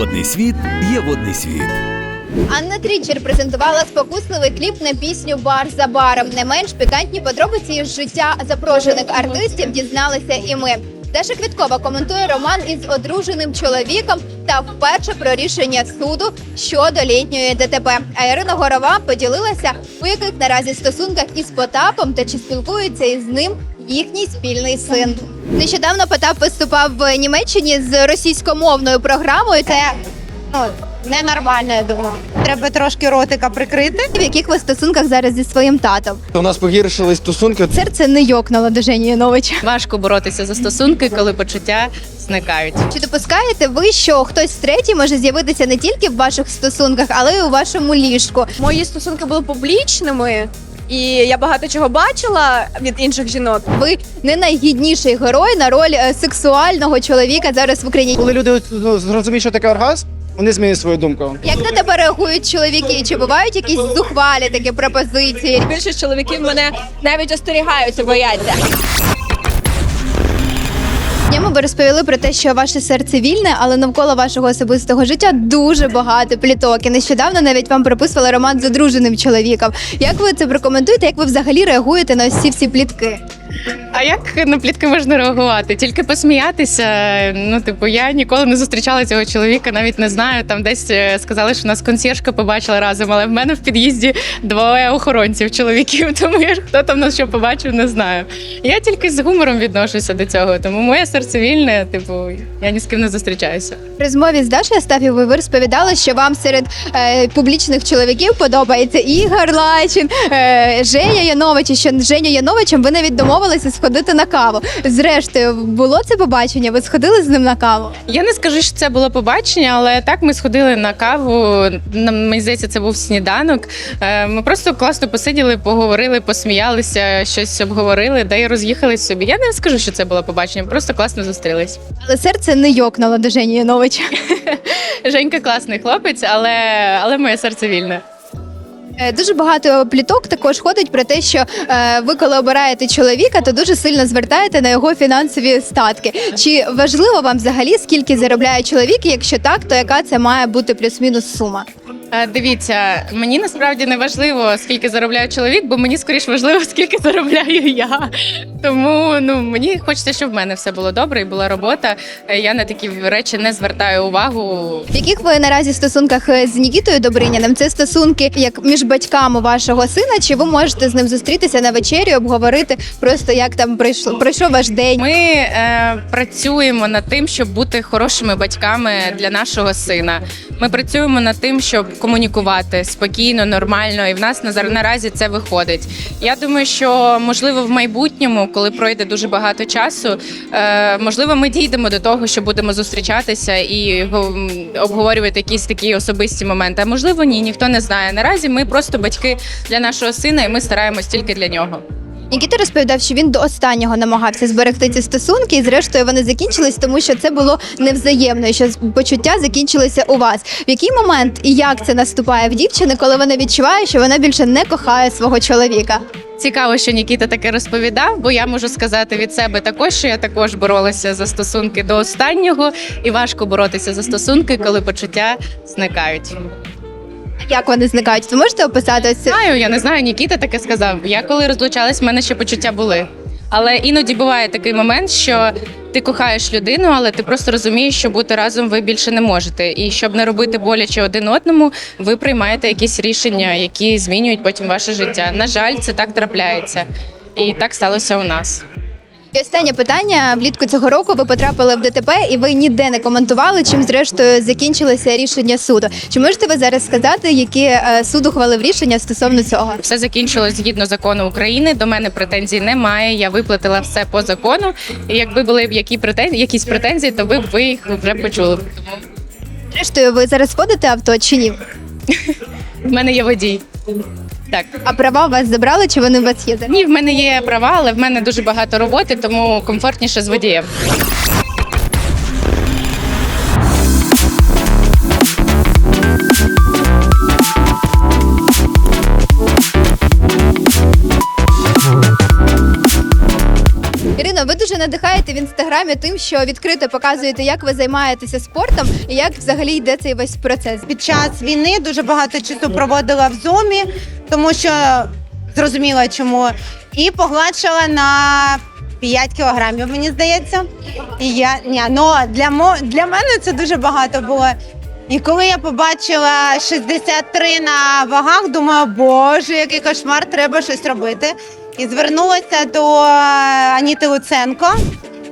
Водний світ є водний світ. Анна Трічер презентувала спокусливий кліп на пісню Бар за баром. Не менш пікантні подробиці із життя запрошених артистів дізналися і ми. Даша Квіткова коментує роман із одруженим чоловіком та вперше про рішення суду щодо літньої ДТП. А Ірина Горова поділилася, у яких наразі стосунках із Потапом та чи спілкується із ним їхній спільний син. Нещодавно Потап виступав в Німеччині з російськомовною програмою. Це ну ненормально, я думаю. Треба трошки ротика прикрити. В яких ви стосунках зараз зі своїм татом? У нас погіршили стосунки. Серце не йокнуло до Жені Яновича. Важко боротися за стосунки, коли почуття зникають. Чи допускаєте ви, що хтось третій може з'явитися не тільки в ваших стосунках, але й у вашому ліжку? Мої стосунки були публічними, і я багато чого бачила від інших жінок. Ви не найгідніший герой на роль е, сексуального чоловіка зараз в Україні. Коли люди ну, зрозуміють, що таке оргазм, вони змінять свою думку. Як на тебе реагують чоловіки? Чи бувають якісь зухвалі такі пропозиції? Більшість чоловіків мене навіть остерігаються, бояться. Днями ви розповіли про те, що ваше серце вільне, але навколо вашого особистого життя дуже багато пліток. І нещодавно навіть вам приписували роман з одруженим чоловіком. Як ви це прокоментуєте? Як ви взагалі реагуєте на всі всі плітки? А як на плітки можна реагувати? Тільки посміятися. Ну, типу, я ніколи не зустрічала цього чоловіка, навіть не знаю. Там десь е, сказали, що нас консьєржка побачила разом, але в мене в під'їзді двоє охоронців чоловіків. Тому я хто там нас що побачив, не знаю. Я тільки з гумором відношуся до цього. Тому моє серце вільне, типу, я ні з ким не зустрічаюся. В розмові з Дашою Астафєвою ви розповідали, що вам серед е, публічних чоловіків подобається Ігор Лайчин, е, Женя Янович, і що з Женю Яновичем ви навіть домовилися сходити на каву. Зрештою, було це побачення? Ви сходили з ним на каву? Я не скажу, що це було побачення, але так ми сходили на каву. Нам мені здається, це був сніданок. Е, Ми просто класно посиділи, поговорили, посміялися, щось обговорили, да й роз'їхались собі. Я не скажу, що це було побачення, просто класно зустрілись. Але серце не йокнуло до Жені Яновича. Женька класний хлопець, але, але моє серце вільне. Е, Дуже багато пліток також ходить про те, що е, ви, коли обираєте чоловіка, то дуже сильно звертаєте на його фінансові статки. Чи важливо вам взагалі, скільки заробляє чоловік? Якщо так, то яка це має бути плюс-мінус сума? Дивіться, мені насправді не важливо, скільки заробляє чоловік, бо мені скоріш важливо, скільки заробляю я. Тому ну мені хочеться, щоб в мене все було добре і була робота. Е, Я на такі речі не звертаю увагу. В яких ви наразі стосунках е, з Нікітою Добриняним? Це стосунки як між батьками вашого сина? Чи ви можете з ним зустрітися на вечері, обговорити просто як там пройшло пройшов ваш день? Ми е, працюємо над тим, щоб бути хорошими батьками для нашого сина. Ми працюємо над тим, щоб комунікувати спокійно, нормально, і в нас на наразі це виходить. Я думаю, що можливо в майбутньому, коли пройде дуже багато часу, е, можливо, ми дійдемо до того, що будемо зустрічатися і обговорювати якісь такі особисті моменти. А можливо, ні, ніхто не знає. Наразі ми просто батьки для нашого сина, і ми стараємось тільки для нього. Нікіта розповідав, що він до останнього намагався зберегти ці стосунки, і зрештою вони закінчились, тому що це було невзаємно, і що почуття закінчилися у вас. В який момент і як це наступає в дівчини, коли вона відчуває, що вона більше не кохає свого чоловіка? Цікаво, що Нікіта таке розповідав, бо я можу сказати від себе також, що я також боролася за стосунки до останнього, і важко боротися за стосунки, коли почуття зникають. Як вони зникають? Ви можете описати це? Знаю, я не знаю, Нікіта таке сказав. Я коли розлучалась, в мене ще почуття були. Але іноді буває такий момент, що ти кохаєш людину, але ти просто розумієш, що бути разом ви більше не можете. І щоб не робити боляче один одному, ви приймаєте якісь рішення, які змінюють потім ваше життя. На жаль, це так трапляється. І так сталося у нас. І останнє питання влітку цього року ви потрапили в ДТП, і ви ніде не коментували, чим зрештою закінчилося рішення суду. Чи можете ви зараз сказати, які е, суд ухвалив рішення стосовно цього? Все закінчилось згідно закону України. До мене претензій немає. Я виплатила все по закону. І якби були б які претензії, якісь претензії, то ви б ви їх вже почули. Зрештою, ви зараз водите авто чи ні? В мене є водій. Так. А права у вас забрали, чи вони у вас є? зараз? Ні, в мене є права, але в мене дуже багато роботи, тому комфортніше з водієм. Ірино, ви дуже надихаєте в інстаграмі тим, що відкрито показуєте, як ви займаєтеся спортом і як взагалі йде цей весь процес. Під час війни дуже багато часу проводила в зумі, тому що зрозуміла чому. І погладшила на 5 кілограмів, мені здається. І я ні, ну для мо для мене це дуже багато було. І коли я побачила 63 на вагах, думаю, боже, який кошмар, треба щось робити. І звернулася до е, Аніти Луценко.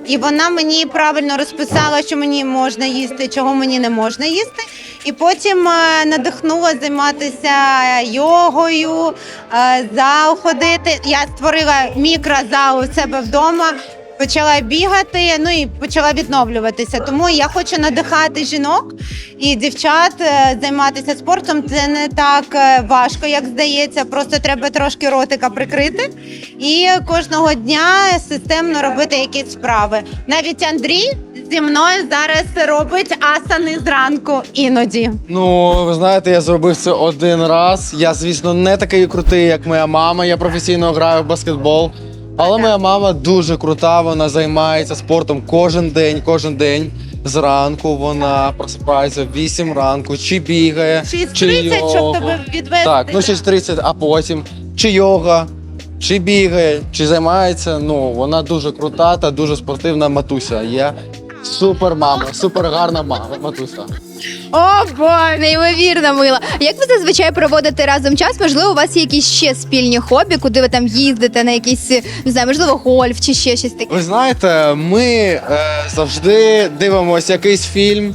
І вона мені правильно розписала, що мені можна їсти, чого мені не можна їсти. І потім е, надихнула займатися йогою, е, зал ходити. Я створила мікрозал у себе вдома. Почала бігати, ну і почала відновлюватися. Тому я хочу надихати жінок і дівчат е, займатися спортом. Це не так е, важко, як здається. Просто треба трошки ротика прикрити і кожного дня системно робити якісь справи. Навіть Андрій зі мною зараз робить асани зранку іноді. Ну, ви знаєте, я зробив це один раз. Я, звісно, не такий крутий, як моя мама. Я професійно граю в баскетбол. Але моя мама дуже крута, вона займається спортом кожен день, кожен день. Зранку вона просипається в 8 ранку, чи бігає, чи 6.30, щоб йогу. тебе відвести. Так, ну 6.30, а потім чи йога, чи бігає, чи займається. Ну, вона дуже крута та дуже спортивна матуся. Я супер мама, супер гарна мама, матуся. О, боже, неймовірно мила. Як ви зазвичай проводите разом час? Можливо, у вас є якісь ще спільні хобі, куди ви там їздите на якісь, не знаю, можливо, гольф чи ще щось таке. Ви знаєте, ми е, завжди дивимося якийсь фільм,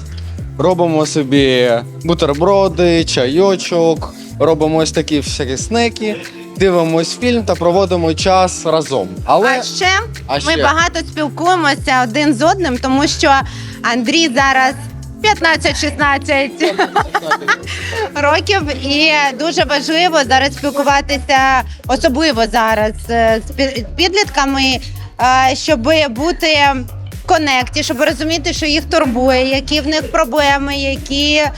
робимо собі бутерброди, чайочок, робимо ось такі всякі снеки, дивимось фільм та проводимо час разом. Але А ще А ми ще? багато спілкуємося один з одним, тому що Андрій зараз 15-16 років, і дуже важливо зараз спілкуватися, особливо зараз е, з пі- підлітками, е, щоб бути в конекті, щоб розуміти, що їх турбує, які в них проблеми, які е,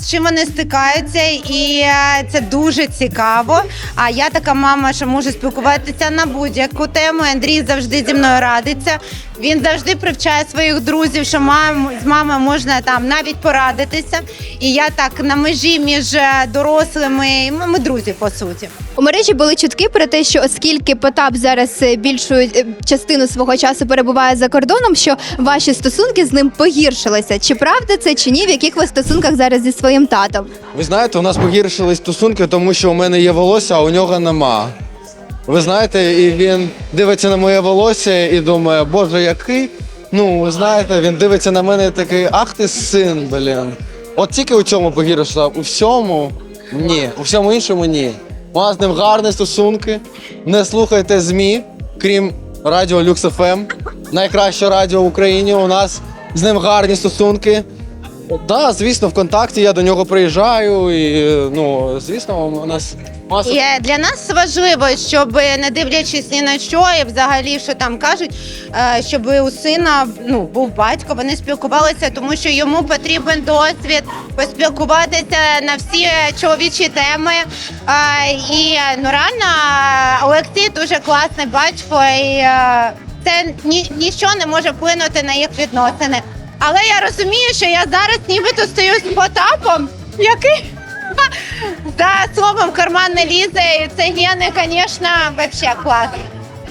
з чим вони стикаються, і е, це дуже цікаво. А я така мама, що можу спілкуватися на будь-яку тему. Андрій завжди зі мною радиться. Він завжди привчає своїх друзів, що мам з мамою можна там навіть порадитися. І я так на межі між е, дорослими, ми, друзі по суті. У мережі були чутки про те, що оскільки Потап зараз більшу частину свого часу перебуває за кордоном, що ваші стосунки з ним погіршилися. Чи правда це чи ні? В яких ви стосунках зараз зі своїм татом? ви знаєте, у нас погіршили стосунки, тому що у мене є волосся, а у нього нема. Ви знаєте, і він дивиться на моє волосся і думає, боже, який. Ну, ви знаєте, він дивиться на мене і такий, ах ти син, блін. От тільки у цьому погіршило, у всьому ні. У всьому іншому ні. У нас з ним гарні стосунки. Не слухайте ЗМІ, крім радіо Люкс ФМ. Найкраще радіо в Україні. У нас з ним гарні стосунки. Да, звісно, ВКонтакті я до нього приїжджаю, і ну, звісно, у нас маса. І для нас важливо, щоб не дивлячись ні на що, і взагалі, що там кажуть, е, щоб у сина ну був батько, вони спілкувалися, тому що йому потрібен досвід поспілкуватися на всі чоловічі теми. Е, І ну реально Олексій дуже класний батько, і е, це ні, ніщо не може вплинути на їх відносини. Але я розумію, що я зараз нібито стою з Потапом, який за словом в карман не лізе, і це гени, звісно, вообще клас.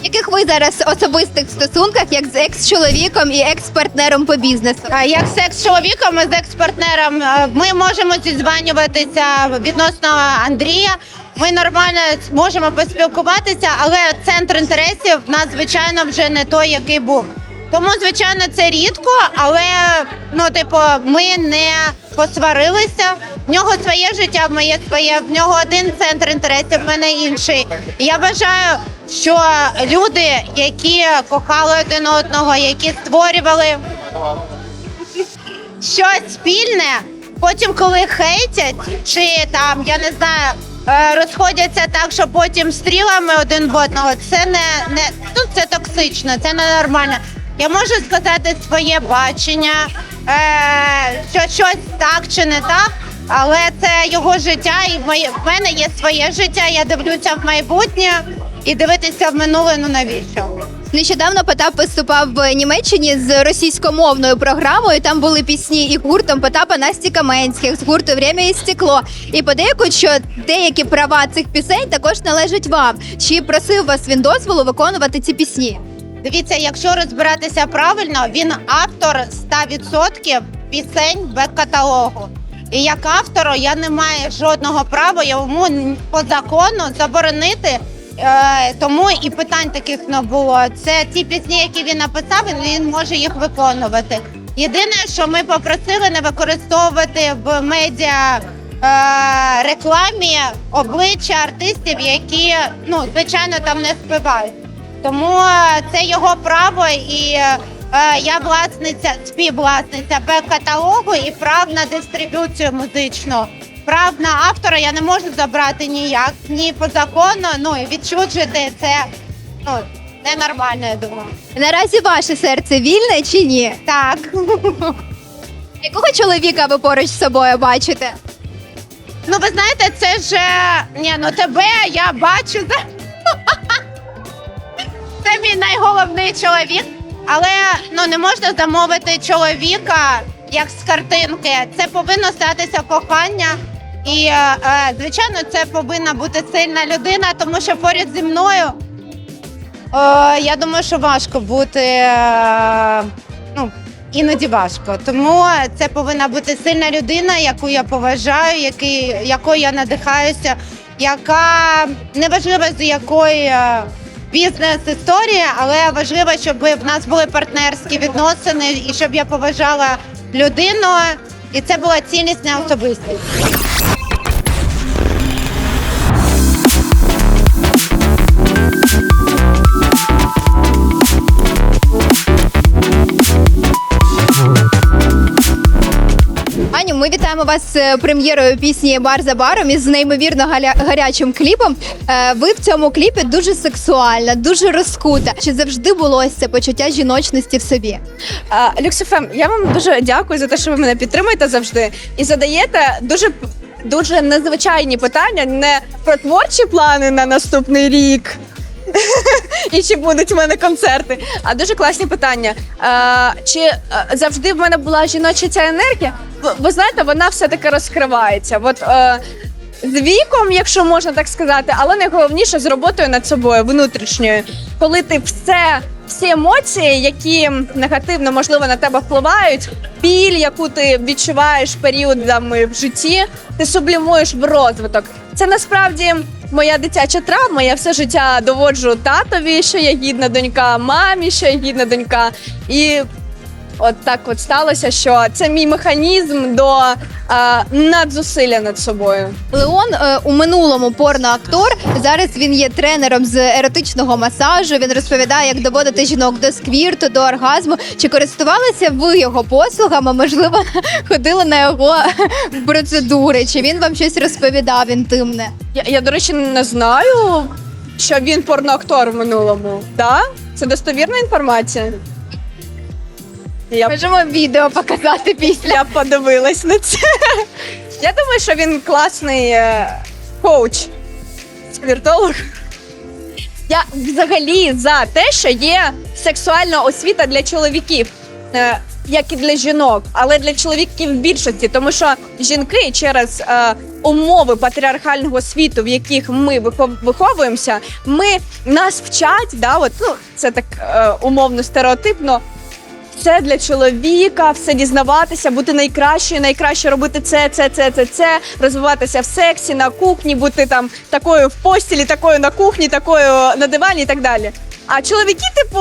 В яких ви зараз особистих стосунках, як з екс-чоловіком і екс-партнером по бізнесу? Як з чоловіком і з екс-партнером, е, ми можемо зізванюватися відносно Андрія. Ми нормально можемо поспілкуватися, але центр інтересів в нас, звичайно, вже не той, який був. Тому, звичайно, це рідко, але ну, типу, ми не посварилися. В нього своє життя, в моє своє. В нього один центр інтересів, в мене інший. Я вважаю, що люди, які кохали один одного, які створювали щось спільне, потім, коли хейтять, чи там, я не знаю, е, розходяться так, що потім стрілами один в одного, це не, не ну, це токсично, це ненормально. Я можу сказати своє бачення, е, що щось так чи не так, але це його життя, і в в мене є своє життя. Я дивлюся в майбутнє і дивитися в минуле, ну навіщо? Нещодавно Потап виступав в Німеччині з російськомовною програмою. Там були пісні і гуртом Потапа Насті Каменських з гурту Время і стекло. І подейкують, що деякі права цих пісень також належать вам. Чи просив вас він дозволу виконувати ці пісні? Дивіться, якщо розбиратися правильно, він автор 100% пісень бек-каталогу. І як автору я не маю жодного права йому по закону заборонити. Е, тому і питань таких не було. Це ті пісні, які він написав, він, може їх виконувати. Єдине, що ми попросили не використовувати в медіа е, рекламі обличчя артистів, які ну звичайно там не співають. Тому е, це його право, і е, я власниця, співвласниця Б-каталогу і прав на дистриб'юцію музичну. Прав на автора я не можу забрати ніяк, ні по закону. Ну і відчужити це ну ненормально, я думаю. Naразі ваше серце вільне чи ні? Так. Якого чоловіка ви поруч з собою бачите? Ну, ви знаєте, це ж е, ні, ну тебе я бачу. Це мій найголовний чоловік. Але ну не можна замовити чоловіка як з картинки. Це повинно статися кохання. І е, е, звичайно, це повинна бути сильна людина, тому що поряд зі мною е, я думаю, що важко бути. Ну, іноді важко. Тому це повинна бути сильна людина, яку я поважаю, якою я надихаюся, яка неважливо з якої е, бізнес-історії, але важливо, щоб в нас були партнерські відносини і щоб я поважала людину, і це була ціннісна особистість. Ми вітаємо вас з прем'єрою пісні Бар за баром із неймовірно гарячим кліпом. Е, Ви в цьому кліпі дуже сексуальна, дуже розкута. Чи завжди було ось це почуття жіночності в собі? Люксофем, я вам дуже дякую за те, що ви мене підтримуєте завжди і задаєте дуже дуже незвичайні питання, не про творчі плани на наступний рік. І чи будуть в мене концерти? А дуже класні питання. А, чи е, завжди в мене була жіноча ця енергія? Ви знаєте, вона все-таки розкривається. От е, з віком, якщо можна так сказати, але найголовніше з роботою над собою внутрішньою, коли ти все. Всі емоції, які негативно можливо на тебе впливають, біль, яку ти відчуваєш періодами в житті, ти сублімуєш в розвиток. Це насправді моя дитяча травма. Я все життя доводжу татові, що я гідна донька, мамі, що я гідна донька. І от так от сталося, що це мій механізм до а, надзусилля над собою. Леон е, у минулому порноактор. Зараз він є тренером з еротичного масажу. Він розповідає, як доводити жінок до сквірту, до оргазму. Чи користувалися ви його послугами? Можливо, ходили на його процедури? Чи він вам щось розповідав інтимне? Я, я до речі, не знаю, що він порноактор в минулому. Да? Це достовірна інформація. Я, Можемо відео показати після. я подивилась на це. Я думаю, що він класний е, коуч, спіртолог. Я взагалі за те, що є сексуальна освіта для чоловіків. е, Як і для жінок, але для чоловіків в більшості, тому що жінки через е, умови патріархального світу, в яких ми вихов- виховуємося, ми нас вчать, да, от, ну, це так е, умовно стереотипно, це для чоловіка, все дізнаватися, бути найкращою, найкраще робити це, це, це, це, це, розвиватися в сексі, на кухні, бути там такою в постілі, такою на кухні, такою на дивані і так далі. А чоловіки, типу,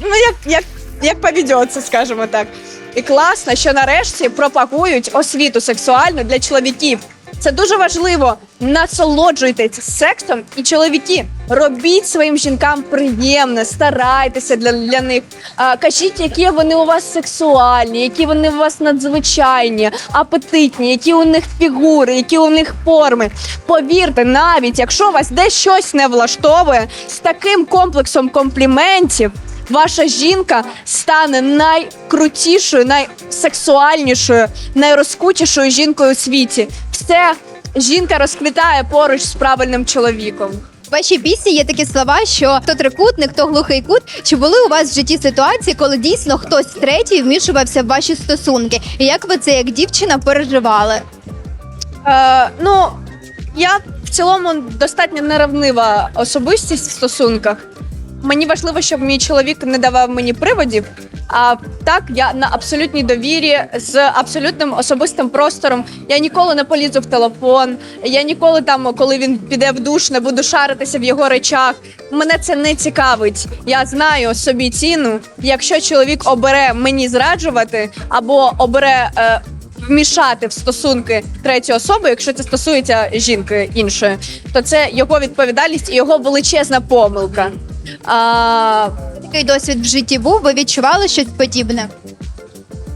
ну як, як, як поведеться, скажімо так. І класно, що нарешті пропагують освіту сексуальну для чоловіків. Це дуже важливо. Насолоджуйтесь сексом і чоловіки. Робіть своїм жінкам приємне, старайтеся для, для них. А, кажіть, які вони у вас сексуальні, які вони у вас надзвичайні, апетитні, які у них фігури, які у них форми. Повірте, навіть якщо вас десь щось не влаштовує, з таким комплексом компліментів ваша жінка стане найкрутішою, найсексуальнішою, найрозкутішою жінкою у світі. Все жінка розквітає поруч з правильним чоловіком. В вашій пісні є такі слова, що хто трикутник, то глухий кут. Чи були у вас в житті ситуації, коли дійсно хтось третій вмішувався в ваші стосунки? І як ви це як дівчина переживали? Е, ну, я в цілому достатньо неравнива особистість в стосунках. Мені важливо, щоб мій чоловік не давав мені приводів. А так, я на абсолютній довірі з абсолютним особистим простором. Я ніколи не полізу в телефон. Я ніколи там, коли він піде в душ, не буду шаритися в його речах. Мене це не цікавить. Я знаю собі ціну. Якщо чоловік обере мені зраджувати або обере. Е, вмішати в стосунки третьої особи, якщо це стосується жінки іншої, то це його відповідальність і його величезна помилка. А, Такий досвід в житті був, ви відчували щось подібне?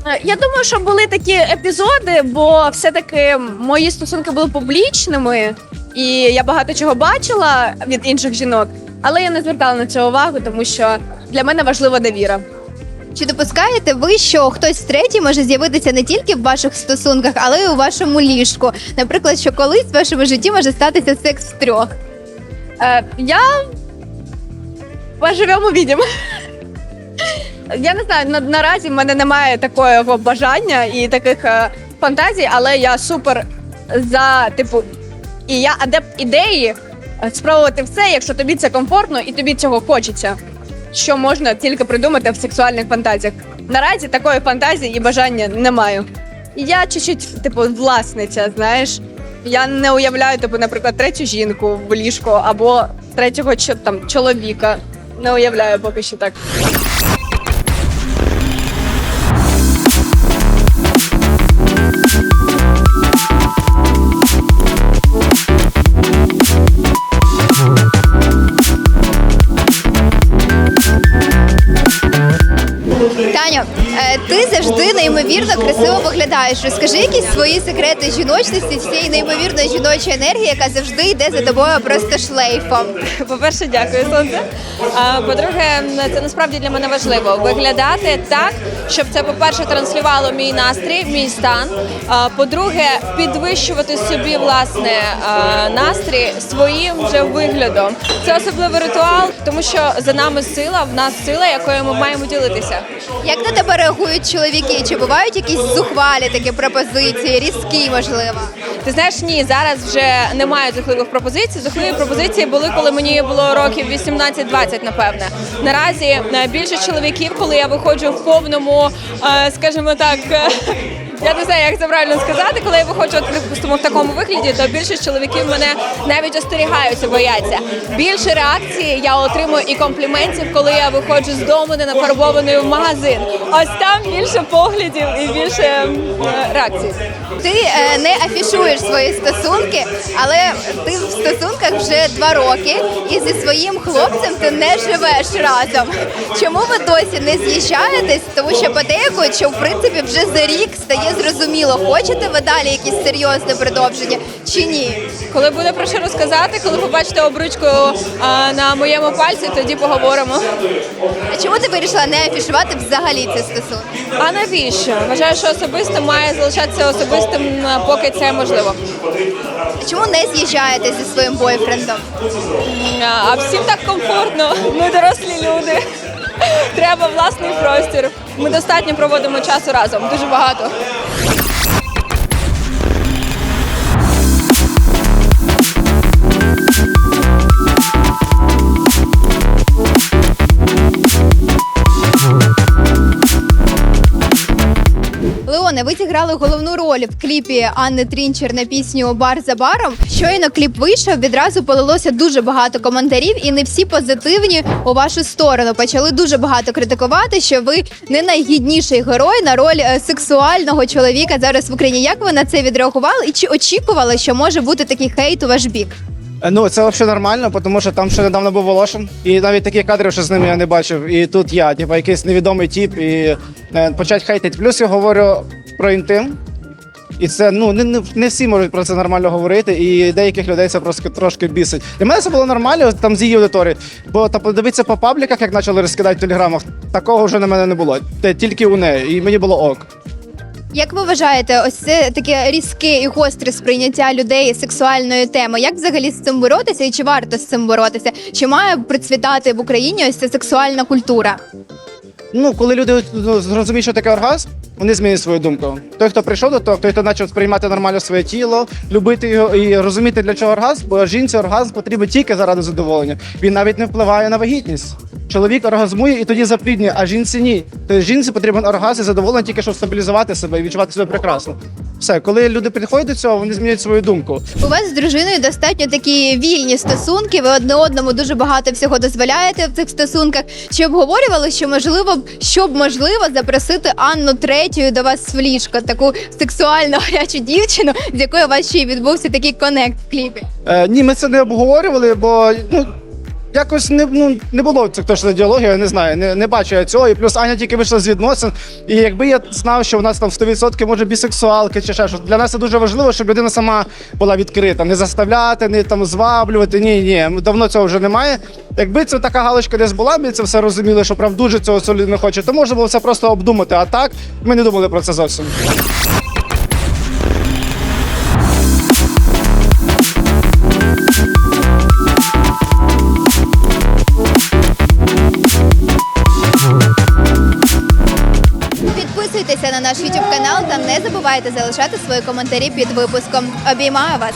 Е, Я думаю, що були такі епізоди, бо все-таки мої стосунки були публічними, і я багато чого бачила від інших жінок, але я не звертала на це увагу, тому що для мене важлива довіра. Чи допускаєте ви, що хтось третій може з'явитися не тільки в ваших стосунках, але й у вашому ліжку? Наприклад, що колись в вашому житті може статися секс в трьох? Е, я поживемо відім. Я не знаю, на, наразі в мене немає такого бажання і таких е, фантазій, але я супер за типу, і я адепт ідеї е, спробувати все, якщо тобі це комфортно і тобі цього хочеться. Що можна тільки придумати в сексуальних фантазіях. Наразі такої фантазії і бажання не маю. Я чуть-чуть, типу, власниця, знаєш. Я не уявляю, типу, наприклад, третю жінку в ліжку або третього там, чоловіка. Не уявляю поки що так. Е, ти завжди неймовірно красиво виглядаєш. Розкажи якісь свої секрети жіночності, цієї неймовірної жіночої енергії, яка завжди йде за тобою просто шлейфом. По-перше, дякую, сонце. А по-друге, це насправді для мене важливо виглядати так, щоб це, по-перше, транслювало мій настрій, мій стан. А по-друге, підвищувати собі власне настрій своїм вже виглядом. Це особливий ритуал, тому що за нами сила, в нас сила, якою ми маємо ділитися. Як на тебе реагують чоловіки? Чи бувають якісь зухвалі такі пропозиції, різкі, можливо? Ти знаєш, ні, зараз вже немає зухливих пропозицій. Зухливі пропозиції були, коли мені було років 18-20, напевне. Наразі е, більше чоловіків, коли я виходжу в повному, е, скажімо так. Я не знаю, як це правильно сказати. Коли я виходжу от, припустимо, в такому вигляді, то більшість чоловіків мене навіть остерігаються, бояться. Більше реакції я отримую і компліментів, коли я виходжу з дому не нафарбованою в магазин. Ось там більше поглядів і більше реакцій. Ти е, не афішуєш свої стосунки, але ти в стосунках вже два роки, і зі своїм хлопцем ти не живеш разом. Чому ви досі не з'їжджаєтесь? Тому що подейкують, що в принципі вже за рік стає зрозуміло, хочете ви далі якісь серйозне продовження чи ні. Коли буде про що розказати, коли побачите обручку а, на моєму пальці, тоді поговоримо. А чому ти вирішила не афішувати взагалі ці стосунки? А навіщо? Вважаю, що особисто має залишатися особистим, поки це можливо. Чому не з'їжджаєте зі своїм бойфрендом? А всім так комфортно. Ми дорослі люди. Треба власний простір. Ми достатньо проводимо часу разом, дуже багато. Леоне, ви зіграли головну роль в кліпі Анни Трінчер на пісню Бар за баром. Щойно кліп вийшов, відразу полилося дуже багато коментарів, і не всі позитивні у вашу сторону. Почали дуже багато критикувати, що ви не найгідніший герой на роль е, сексуального чоловіка зараз в Україні. Як ви на це відреагували? І чи очікували, що може бути такий хейт у ваш бік? Е, Ну, це взагалі нормально, тому що там ще недавно був Волошин. І навіть такі кадри ще з ними я не бачив. І тут я, типу, якийсь невідомий тип, і е, почать хейтити. Плюс я говорю про інтим. І це ну не, не, всі можуть про це нормально говорити, і деяких людей це просто трошки бісить. Для мене це було нормально там з її аудиторії. Бо та подивитися по пабліках, як почали розкидати в телеграмах, такого вже на мене не було. Те тільки у неї, і мені було ок. Як ви вважаєте, ось це таке різке і гостре сприйняття людей сексуальної теми? Як взагалі з цим боротися і чи варто з цим боротися? Чи має процвітати в Україні ось ця сексуальна культура? Ну, коли люди ну, зрозуміють, що таке оргазм, вони змінять свою думку. Той, хто прийшов до того, той, хто почав сприймати нормально своє тіло, любити його і розуміти, для чого оргазм, бо жінці оргазм потрібен тільки заради задоволення. Він навіть не впливає на вагітність. Чоловік оргазмує і тоді запліднює, а жінці ні. Тобто жінці потрібен оргазм і задоволення тільки щоб стабілізувати себе і відчувати себе прекрасно. Все, коли люди підходять до цього, вони змінюють свою думку. У вас з дружиною достатньо такі вільні стосунки. Ви одне одному дуже багато всього дозволяєте в цих стосунках. Чи обговорювали, що можливо щоб можливо запросити Анну третю до вас в ліжко, таку сексуально гарячу дівчину, з якою у вас ще й відбувся такий конект в кліпі? Е, ні, ми це не обговорювали, бо ну. Якось не, ну, не було цих точно діалогів, я не знаю, не, не бачу я цього. І плюс Аня тільки вийшла з відносин. І якби я знав, що у нас там 100% може бісексуалки чи ще щось, для нас це дуже важливо, щоб людина сама була відкрита, не заставляти, не там зваблювати. Ні, ні, давно цього вже немає. Якби це така галочка десь була, ми це все розуміли, що прям дуже цього ця людина хоче, то можна було це просто обдумати. А так ми не думали про це зовсім. Наш YouTube канал та не забувайте залишати свої коментарі під випуском. Обіймаю вас!